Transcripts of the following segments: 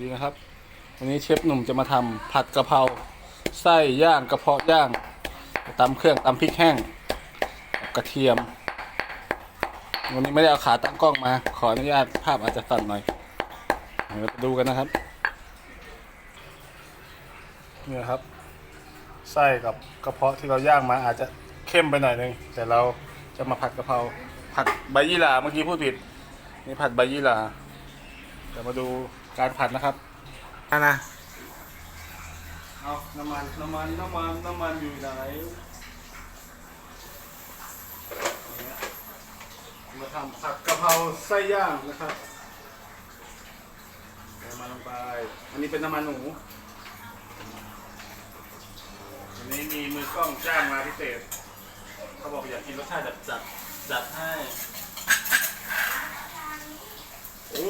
ดีนะครับ วันนี้เชฟหนุ่มจะมาทำผัดกะเพราไส้ย่างกระเพาะย่างตำเครื่องตำพริกแห้งกระเทียม วันนี้ไม่ได้เอาขาตั้งกล้องมา ขออนุญาตภาพอาจจะสั่นหน่อยเดี๋ยวเราดูกันนะครับนี่นะครับ ไส้กับกระเพาะที่เราย่างมาอาจจะเข้มไปหน่อยนึงแต่เราจะมาผัดกะเพราผัดใบยี่หร่าเมื่อกี้พูดผิดนี่ผัดใบยี่หร่าเดี๋ยวมาดู การผัดนะครับอันนะเอาน้ำมันน้ำมันน้ำมันน้ำมันอยู่ไหนเนี่ยมาทำผัดกะเพราไส้ย่างนะครับใส่น้ำมันลงไป อันนี้เป็นน้ำมันหนูอันนี้มีมือกล้องจ้างมาพิเศษ เขาบอกอยากกินรสชาติจัดจัดจัดให้โอ้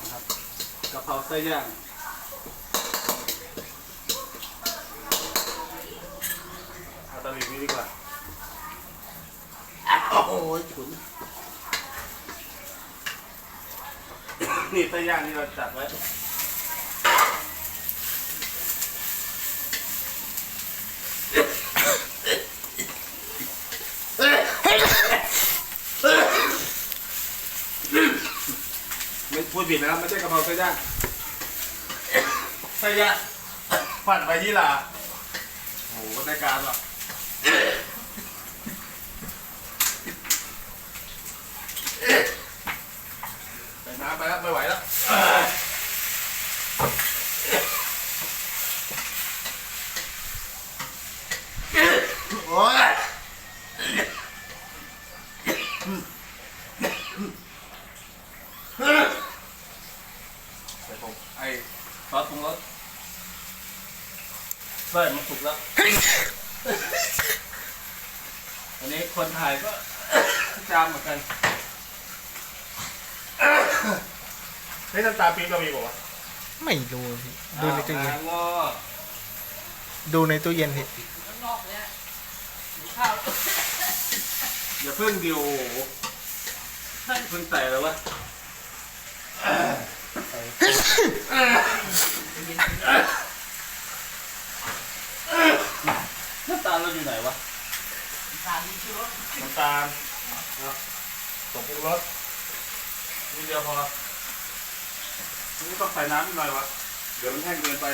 นะครับกะเพรา ไส้ย่างเอาตะหลิวนี้ดีกว่าโอ้โหฉุน นี่ไส้ย่างที่เราจัดไว้ไม่พูดผิดนะครับ ไม่ใช่กะเพราไส้ย่าง ใส่ย่างผันไปที่ลาโอ้โหบรรยากาศแบบไปน้ำไปแล้วไม่ไหวแล้วโอ้ยใส่ผมไอ้ซอสปรุงรสเส้นมันสุกแล้ว อันนี้คนถ่ายก็จามเหมือนกันเฮ้ยน้ำตาปี๊บเรามีบอกว่าวะไม่รู้พี่ดูในตู้เย็นอ่างอดูในตู้เย็นพี่อย่าเพิ่งดิวเพิ่งใส่แล้ววะน้ำตาลเราอยู่ไหนวะ น้ำตาลตกปรุงรสนิดเดียวพอนี่ต้องใส่น้ำนิดหน่อยวะ เดี๋ยวมันแห้งเกินไป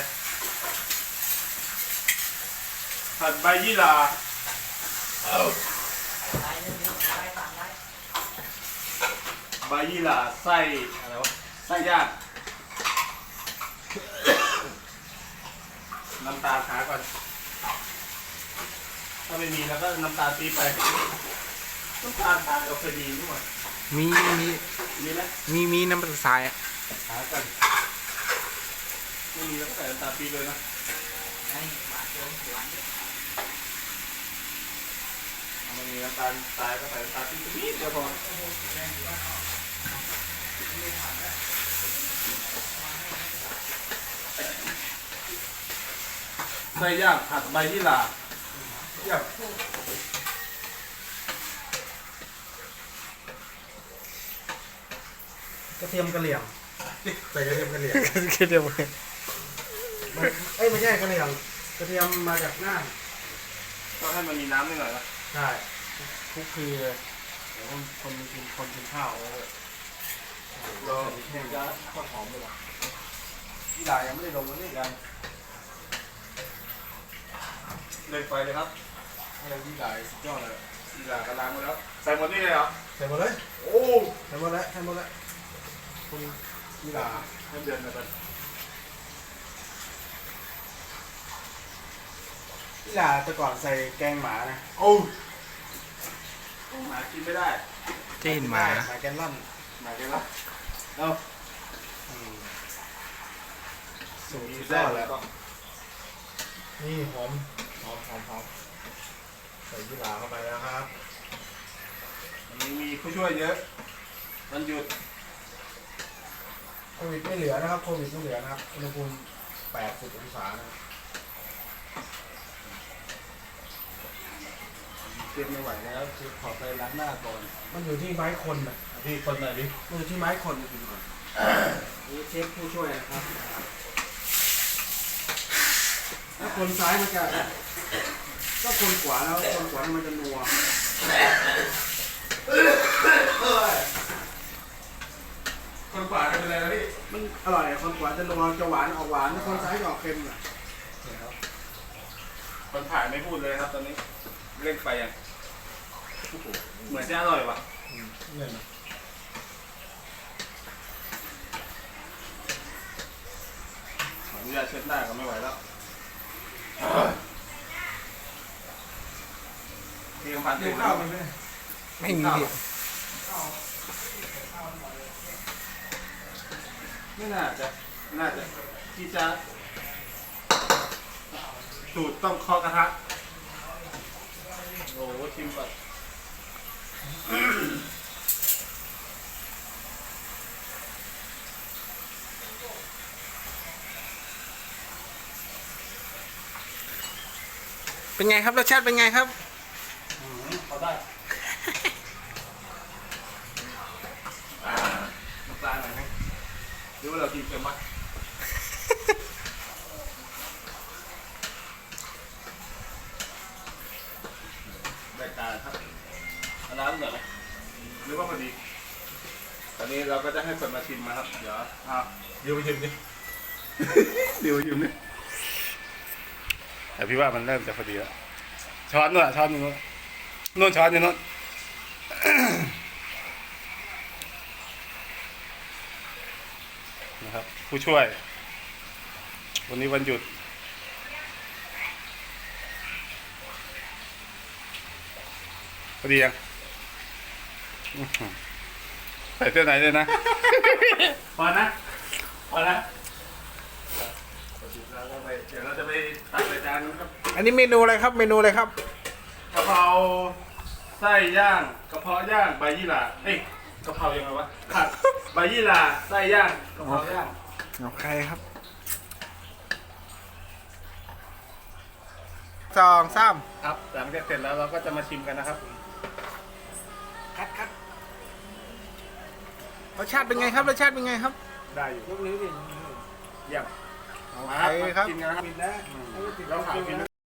ผัดใบยี่หร่าใบยี่หร่าไส้อะไรวะ ไส้ย่างน้ำตาลหาก่อน ถ้าไม่มีแล้วก็น้ำตาลปี๊บไปน้ำตาลตาลเราเคยดีนี่หว่ามีมีมีไหมมีมีน้ำมันทรายอะหากันไม่มีแล้วก็ใส่น้ำตาลปี๊บเลยนะถ้าไม่มีน้ำตาลทรายก็ใส่น้ำตาลปี๊บนิดเดียวพอไส้ย่างผัดใบยี่หร่า เยี่ยมกระเทียมกระเหลี่ยมใส่กระเทียมกระเหลี่ยมคิดเดียวมันเอ้ยไม่ใช่กระเหลี่ยมกระเทียมมาจากน่านก็ให้มันมีน้ำนิดหน่อยนะใช่คุกคีเลยเดี๋ยวคนคนกินคนกินข้าวเลยเราเด็กจะข้าวหอมไปหรอที่ด่ายังไม่ได้ลงเลยนี่กันเล่นไฟเลยครับ ให้ที่ด่าสุดยอดเลยที่ด่ากระล้างไปแล้ว ใส่หมดนี่เลยเหรอ ใส่หมดเลย โอ้ใส่หมดแล้วใส่หมดแล้วคุณที่ด่าให้เดือนกันไปที่ลาแต่ก่อนใส่แกงหมานะ โอ้หมากินไม่ได้จีนหมา หมาแกนล่อนหมากินแล้วเอาอืมสูสูตตรรสุสุดดยยออดดแล้แล้ววนี่หอมหอมหอมหอม ใส่ยี่หร่าเข้าไปแล้วครับวันนี้มีผู้ช่วยเยอะวันหยุดโควิดไม่เหลือนะครับโควิดไม่เหลือนะครับอุณหภูมิ80องศานะครับเก็บไม่ไหวแล้วคือขอไปล้างหน้าก่อนมันอยู่ที่ไม้คนนะพี่คนหน่อยดิมันอยู่ที่ไม้คนจริงๆก่อนเชฟผู้ช่วยนะครับถ้าคนซ้ายมันจะก็ คนขวาแล้วคนขวามันจะนัวคนขวาเป็นอะไรนะพี่มันอร่อยคนขวาจะนัวจะหวานออกหวานแล้วคนซ้ายจะออกเค็มอะคนถ่ายไม่พูดเลยครับตอนนี้เร่งไปยังเหมือนจะอร่อยว่ะเนี่ยนะขออนุญาตเช็ดหน้าก็ไม่ไหวแล้ว ที่กำพันเดี๋ติยวดข้าแล้ววมันไม่ไม่มีพี่ไม่น่าจะ น่าจะที่จะสูตรต้องเคาะกระทะ โอ้โหชิมก่อนเป็นไงครับรสชาติเป็นไงครับเขา ได้น้ำปลาหน่อยไหมหรือว่าเรากินเค็มวะได้การครับเอาน้ำเหนือยไหมหรือว่าพอดี ตอนนี้เราก็จะให้คนมาชิมมาครับ เดี๋ยวอ้าวเดี๋ยวไปชิมดิ เดี๋ยวไปชิมดิแต่พี่ว่ามันเริ่มจะพอดีแล้วช้อนนู่นอะช้อนอยู่ นู่นนู่นช้อนอยู่นู่นนะครับ ผู้ช่วย วันนี้วันหยุด พอดียังอื้อหือใส่เสื้อไหนเลยนะ พอนะ พอนะเราก็ไปเดี๋ยวเราจะไปตักใส่จานนู้นครับ อันนี้เมนูอะไรครับ เมนูอะไรครับ กะเพราไส้ย่างกระเพาะย่างใบยี่หร่าเอ้ยกะเพรายังไงวะผัดใบยี่หร่าไส้ย่างกะเพราย่างโอเคครับสองสามครับหลังจากเสร็จแล้วเราก็จะมาชิมกันนะครับคัดคัดรสชาติเป็นไงครับรสชาติเป็นไงครับได้อยู่ยกนิ้วดิเยี่ยมเอาโอมาเคครับกินกันนะครับปิดแล้วเราขายกินนะ